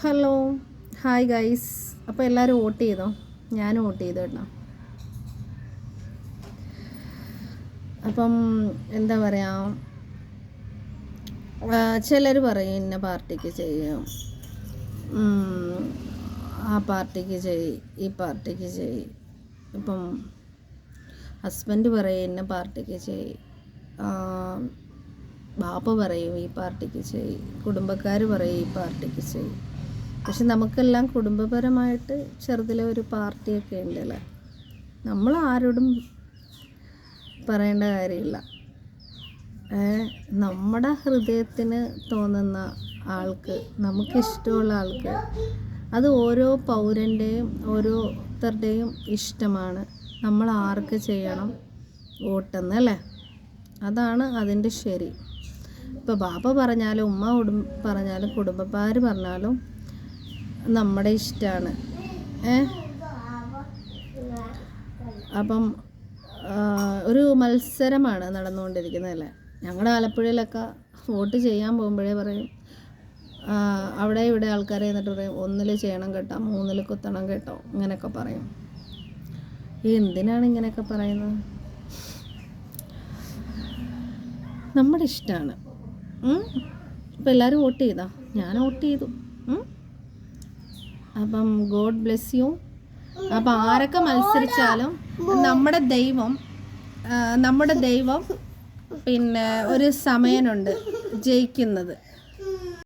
Hello hi guys അപ്പോൾ എല്ലാവരും vote ചെയ്തോ? ഞാനും വോട്ട് ചെയ്തു കേട്ടോ. അപ്പം എന്താ പറയുക ചിലർ പറയും ഇന്ന പാർട്ടിക്ക് ചെയ്യും. ആ പാർട്ടിക്ക് ചെയ് ഈ പാർട്ടിക്ക് ചെയ് ഇപ്പം ഹസ്ബൻഡ് പറയും ഇന്ന പാർട്ടിക്ക് ചെയ് ബാപ്പ പറയും ഈ പാർട്ടിക്ക് ചെയ് കുടുംബക്കാർ പറയും ഈ പാർട്ടിക്ക് ചെയ്. പക്ഷെ നമുക്കെല്ലാം കുടുംബപരമായിട്ട് ചെറുതിലെ ഒരു പാർട്ടിയൊക്കെ ഉണ്ടല്ലേ? നമ്മൾ ആരോടും പറയേണ്ട കാര്യമില്ല. നമ്മുടെ ഹൃദയത്തിന് തോന്നുന്ന ആൾക്ക് നമുക്കിഷ്ടമുള്ള ആൾക്ക് അത് ഓരോ പൗരന്റെയും ഓരോരുത്തരുടെയും ഇഷ്ടമാണ്. നമ്മൾ ആർക്ക് ചെയ്യണം? വോട്ടെന്ന് അല്ലേ? അതാണ് അതിന്റെ ശരി. ഇപ്പോൾ ബാപ്പ പറഞ്ഞാലും ഉമ്മ കുടും പറഞ്ഞാലും കുടുംബക്കാർ പറഞ്ഞാലും നമ്മുടെ ഇഷ്ടമാണ് ഏ? അപ്പം ഒരു മത്സരമാണ് നടന്നുകൊണ്ടിരിക്കുന്നത് അല്ലേ? ഞങ്ങളുടെ ആലപ്പുഴയിലൊക്കെ വോട്ട് ചെയ്യാൻ പോകുമ്പോഴേ പറയും അവിടെ ഇവിടെ ആൾക്കാരെ എന്നിട്ട് പറയും ഒന്നിൽ ചെയ്യണം കേട്ടോ മൂന്നിൽ കുത്തണം കേട്ടോ ഇങ്ങനെയൊക്കെ പറയും. എന്തിനാണ് ഇങ്ങനെയൊക്കെ പറയുന്നത്? നമ്മുടെ ഇഷ്ടമാണ് ഇപ്പം എല്ലാവരും വോട്ട് ചെയ്താ? ഞാൻ വോട്ട് ചെയ്തു. അപ്പം ഗോഡ് ബ്ലെസ് യു. അപ്പം ആരൊക്കെ മത്സരിച്ചാലും നമ്മുടെ ദൈവം നമ്മുടെ ദൈവം പിന്നെ ഒരു സമയനുണ്ട് ജയിക്കുന്നത്.